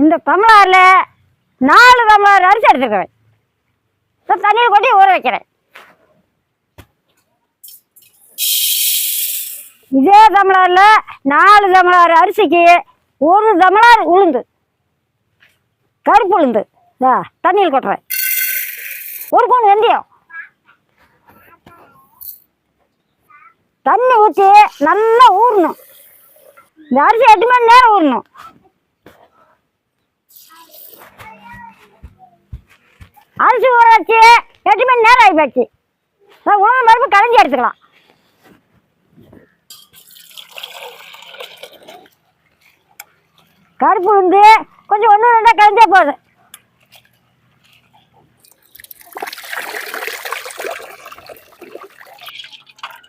இந்த டம்ளாரில் நாலு தமிழர் அரிசி எடுத்துக்கிறேன் இப்போ தண்ணியில் கொட்டி ஊற வைக்கிறேன். இதே தமிழரில் நாலு தமிழர் அரிசிக்கு ஒரு தமிழர் உளுந்து. கருப்பு உளுந்து. இதா தண்ணியில் கொட்டுறேன். ஒரு கூண் வெந்தயம். தண்ணி ஊற்றி நல்லா ஊறணும். இந்த அரிசி எட்டு மணி நேரம் ஊறணும். ஊற வச்சு எட்டு மணி நேரம் ஆகி போச்சு. உணவு மரபு கலைஞ்சி எடுத்துக்கலாம். கருப்பு உளுந்து கொஞ்சம் ஒன்று ரெண்டாக கலைஞ்சா போதும்.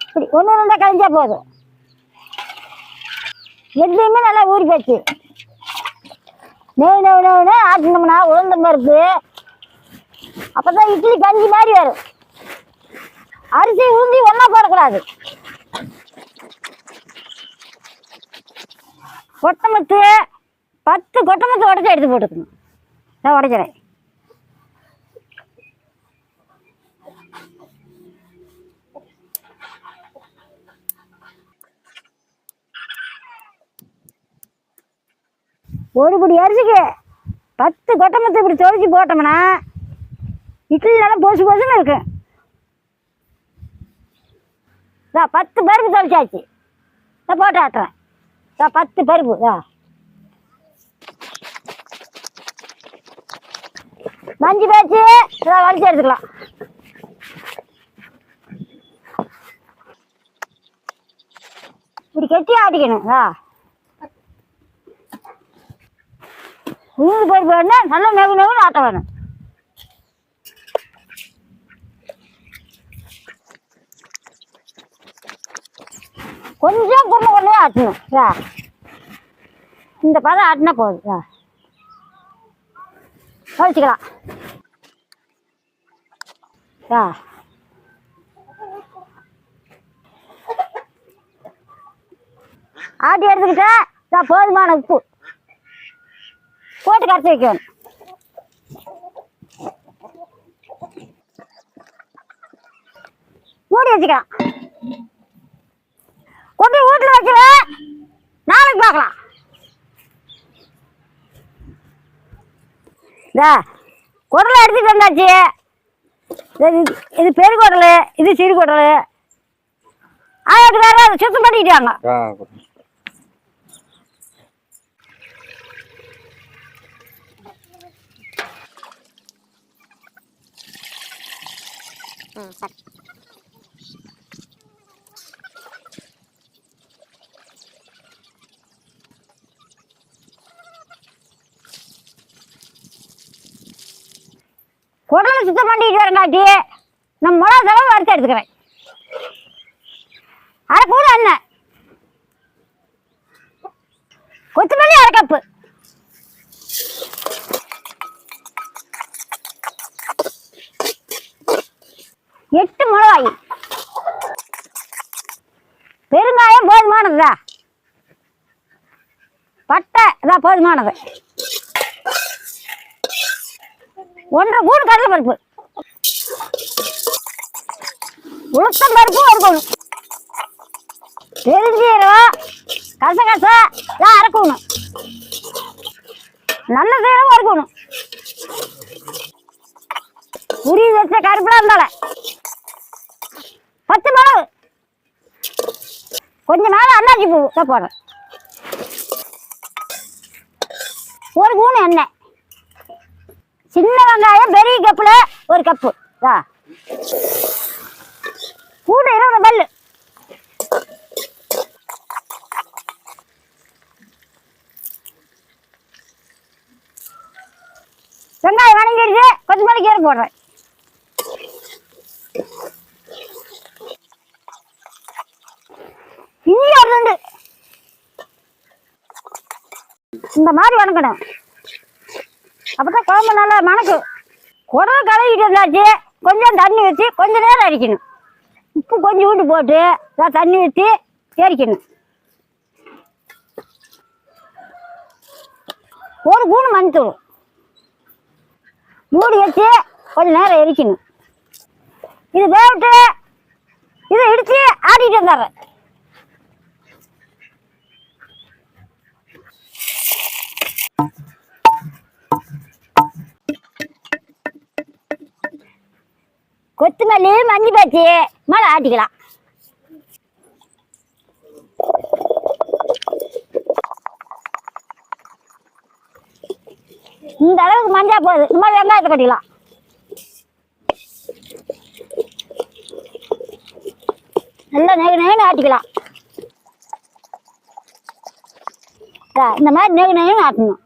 இப்படி ஒன்று ரெண்டாக கலைஞ்சா போதும். எதுவுமே நல்லா ஊறி போச்சு. நெய் நெய் நெய்னு ஆட்டினோம்னா உளுந்த பருப்பு அப்பதான் இட்லி கஞ்சி மாதிரி வரும். அரிசி ஊந்தி ஒன்னா போடக்கூடாது. கொட்டமுத்து பத்து கொட்டமுத்து உடச்சி எடுத்து போட்டுக்கணும். நான் உடைக்கிறேன். ஒரு குடி அரிசிக்கு பத்து கொட்டமத்தை இப்படி துவைச்சி போட்டோம்னா இட்லி நல்லா பொசு பொசுன்னு இருக்கும் இதா பத்து பருப்பு தொலைச்சாச்சு இதை போட்டு ஆட்டுறேன். இதா பத்து பருப்பு ஆ மஞ்சள் பேச்சு இதை வலிச்சு எடுத்துக்கலாம். இப்படி கெட்டி ஆட்டிக்கணும் ஆ உளுந்து பருப்பு வேணும்னா நல்லா நெகு நெகுன்னு ஆட்ட வேணும். கொஞ்சம் குருணை குருணையாக ஆட்டணும் ரா. இந்த பதம் ஆட்டினா போதும். ரா. கழிச்சிக்கலாம் இதா ஆட்டி எடுத்துக்கிட்டா இதா போதுமான உப்பு. போட்டு கரைச்சி வைக்கணும். மூடி வச்சுக்கலாம். கொண்டு வீட்டில் வச்சுருவேன் நாளைக்கு பார்க்கலாம். இதா குடலை எடுத்துட்டு வந்தாச்சு. இது இது பெரு குடல் இது சிறு குடல். ஆயிரத்துக்காரர் சுத்தம் பண்ணிட்டாங்க ஆ குடலை சுத்தம் பண்ணிட்டு வரங்காட்டி நம்ம மிளகா செலவு வறுத்து எடுத்துக்கிறேன். அரை கூட எண்ணெய் கொத்தமல்லி அரை கப்பு எட்டு மிளகாய். பெருங்காயம் போதுமானதுதா பட்டை இதான் போதுமானது. ஒன்றரை கூடு கடலை பருப்பு. உளுத்தம் பருப்பு வறுக்கணும் பெருஞ்சீரகம் கசகச எல்லாம் அரைக்கணும். நல்ல சீரகம் வறுக்கணும் உரி வச்ச கருப்புலாம் இருந்தால. பத்து மிளகு. கொஞ்சம் மேலே அண்ணாச்சி பூ போடுறேன். ஒரு கூணு எண்ணெய். சின்ன வெங்காயம் பெரிய கப்பில் ஒரு கப்பு. கூட இருபது பல்லு. வெங்காயம் வணங்கிடுச்சு மணிக்கு கீரை போடுறேன். இஞ்சி ஒரு ரெண்டு இந்த மாதிரி வணக்கணும் அப்பதான் குழம்பு நல்லா மணக்கும். குடல் கழுவிட்டு வந்தாச்சு கொஞ்சம் தண்ணி ஊற்றி கொஞ்சம் நேரம் அரிக்கணும் உப்பு கொஞ்சம் ஊட்டு போட்டு தண்ணி ஊற்றி எரிக்கணும் ஒரு கூணு மஞ்சள் மூடி வச்சு கொஞ்ச நேரம் எரிக்கணும். இது வேவிட்டு இதை இடித்து ஆடிட்டு வந்துடுறேன். கொத்தமல்லி மஞ்சள் பச்சி மேலே ஆட்டிக்கலாம் இந்த அளவுக்கு மஞ்சா போகுது இந்த மாதிரி வெங்காயத்தை கட்டிக்கலாம். நல்லா நெகு நெகுன்னு ஆட்டிக்கலாம். இந்த மாதிரி நெகு நெகுன்னு ஆட்டணும்.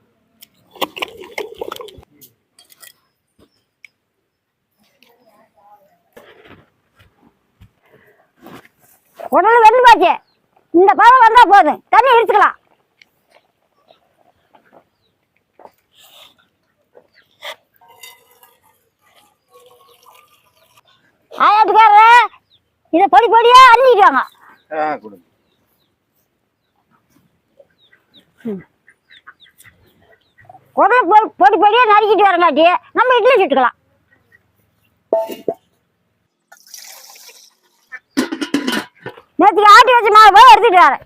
உடல் வெந்து போச்சு. இந்த பழம் வந்தா போதும். தண்ணி எடுத்துக்கலாம் ஆயாட்டுக்காரர இதை பொடி பொடியா உடல் பொ- பொடி பொடியா நறுக்கிட்டு வரங்காட்டி நம்ம இட்லி சுட்டுக்கலாம். நேற்றுக்கு ஆட்டி வச்சு மாவு போய் எடுத்துட்டு வரேன்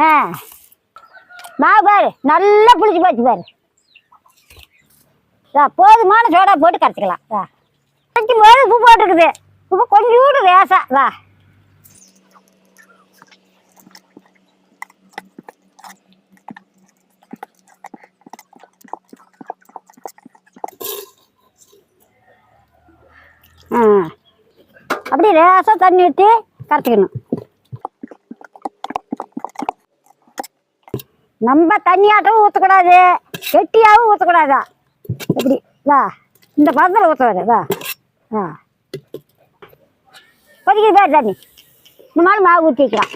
ஆ. மாவு பாரு நல்லா புளிச்சு போச்சு பாரு. போதுமான சோடா போட்டு கரைச்சிக்கலாம். வா கரைக்கும் போது உப்பு போட்டுருக்குது. உப்பு கொஞ்சோண்டு லேசா வா ஆ அப்படியே லேசாக தண்ணி ஊற்றி கரைச்சிக்கணும். நம்ம தண்ணியாட்டவும் ஊற்றக்கூடாது கெட்டியாகவும் ஊற்றக்கூடாதா இப்படி வா இந்த பதத்தில் ஊற்ற வா ஆ கொதிக்குது பேர் தண்ணி. இந்த மாதிரி மாவு ஊற்றி வைக்கலாம்.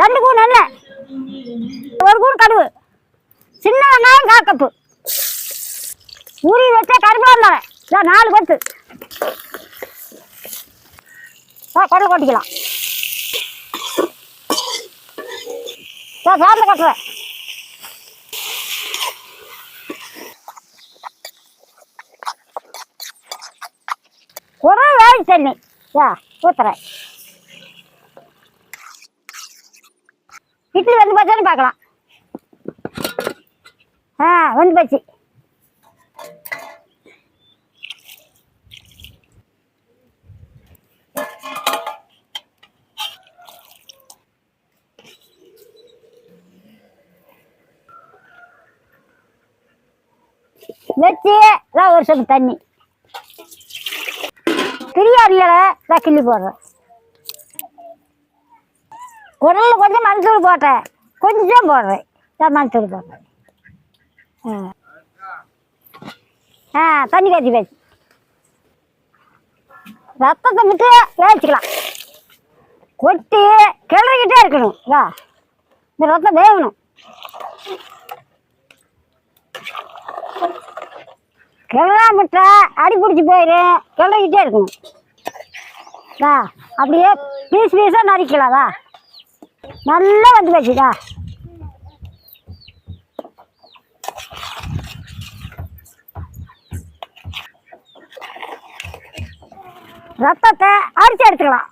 ரெண்டு கூண் எண்ணெய் ஒரு கூண் கடுவு சின்ன வெங்காயம் கால் கப்பு. ஊறி வச்சா கருப்பு வந்தாங்க நாலு கொத்து. ஆ கொட்டிக்கலாம். இதோ சாப்பிட கட்டுறேன். குறை வேலை தண்ணி. யா ஊத்துறேன். இட்லி வந்து போச்சான்னு பார்க்கலாம். ஆ வந்து போச்சு. வச்சு ஒரு சொட்டு தண்ணி. பிரியாணியில் இதான் கிள்ளி போடுறேன். உடலில் கொஞ்சம் மஞ்சள் போட்டேன். கொஞ்சம் போடுறேன். மஞ்சள் போடுறேன். ஆ. ஆ தண்ணி காய்ச்சி வச்சு ரத்தத்தை விட்டு வேச்சிக்கலாம் கொட்டி கிளறிக்கிட்டே இருக்கணும். வா இந்த ரத்தம் வேகணும். கிளறாம விட்டா அடி பிடிச்சி போயிடும் கிளறிக்கிட்டே இருக்கணும். வா அப்படியே பீஸ் பீஸாக நறுக்கலாம் வா நல்லா வந்து வச்சுடா ரத்தத்தை அரிச்சு எடுத்துக்கலாம்.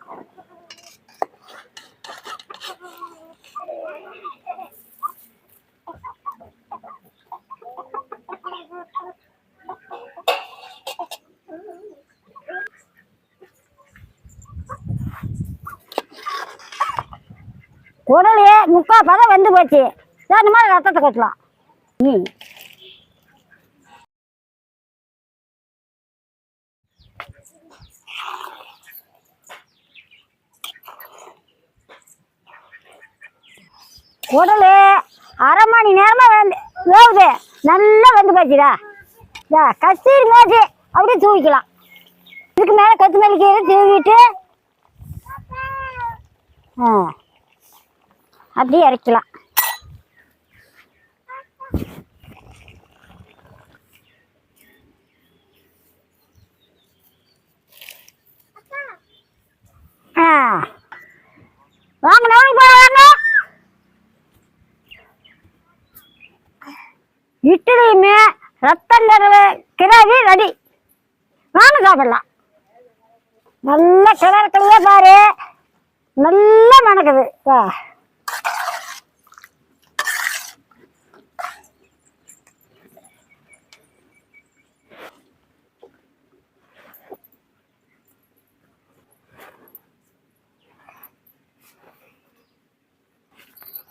குடலு முக்கால் பதம் வெந்து போச்சு. சரி, மாதிரி ரத்தத்தை கொட்டலாம். ம் உடல் அரை மணி நேரமாக வந்து வேகுது நல்லா வந்து போச்சுடா. இதா, கஸ்தூரி மோச்சு அப்படியே தூவிக்கலாம் இதுக்கு மேலே கொத்தமல்லி கீரை தூவிட்டு ஆ. அப்படியே இறக்கலாம். ஆ. வாங்க நவனி இட்லியுமே ரத்தம் கிராவி ரெடி. வாங்க சாப்பிடலாம். நல்ல கிணறுக்கலையே பாரு. நல்லா மணக்குது வா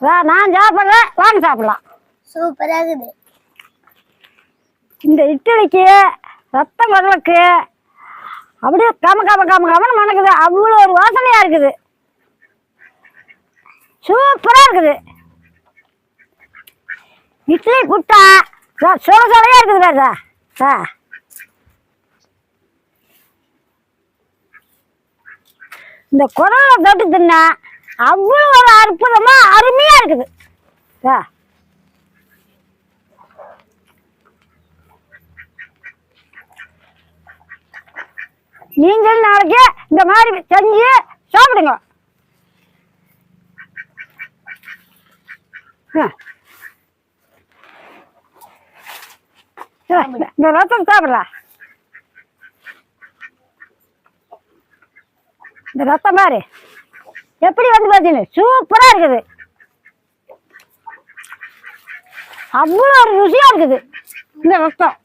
வா நான் சாப்பிட்றேன் வாங்க சாப்பிடலாம். சூப்பரா இருக்குது இந்த இட்லிக்கு ரத்த குடலுக்கு அப்படியே கம கம கம கமன்னு மணக்குது. அவ்வளோ ஒரு வாசனையா இருக்குது. சூப்பரா இருக்குது. இட்லி புட்டா ச- சுட சுடையா இருக்குது பாருதா ஆ. இந்த குடலை தொட்டு தின்னா அவ்வளோ ஒரு அற்புதமா அருமையா இருக்குது. நீங்கள் நாளைக்கு இந்த மாதிரி செஞ்சு சாப்பிடுங்க. இந்த ரசம் சாப்பிடலாம். இந்த ரசம் மாதிரி எப்படி வந்து பார்த்தீங்க சூப்பராக இருக்குது. அவ்வளோ ஒரு ருசியாக இருக்குது. இந்த ரத்தம்.